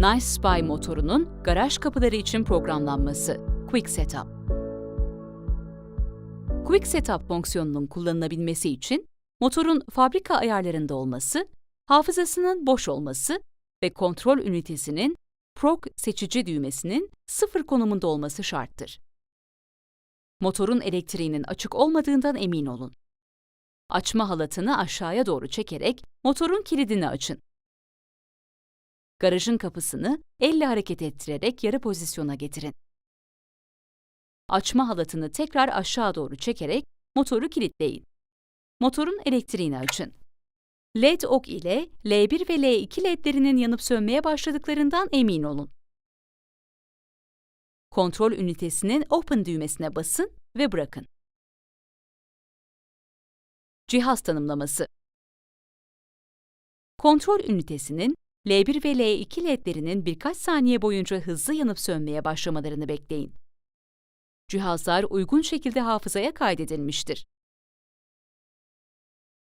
Nice Spy motorunun garaj kapıları için programlanması. Quick Setup. Quick Setup fonksiyonunun kullanılabilmesi için motorun fabrika ayarlarında olması, hafızasının boş olması ve kontrol ünitesinin PROG seçici düğmesinin sıfır konumunda olması şarttır. Motorun elektriğinin açık olmadığından emin olun. Açma halatını aşağıya doğru çekerek motorun kilidini açın. Garajın kapısını elle hareket ettirerek yarı pozisyona getirin. Açma halatını tekrar aşağı doğru çekerek motoru kilitleyin. Motorun elektriğini açın. LED ok ile L1 ve L2 ledlerinin yanıp sönmeye başladıklarından emin olun. Kontrol ünitesinin Open düğmesine basın ve bırakın. Cihaz tanımlaması Kontrol ünitesinin L1 ve L2 ledlerinin birkaç saniye boyunca hızlı yanıp sönmeye başlamalarını bekleyin. Cihazlar uygun şekilde hafızaya kaydedilmiştir.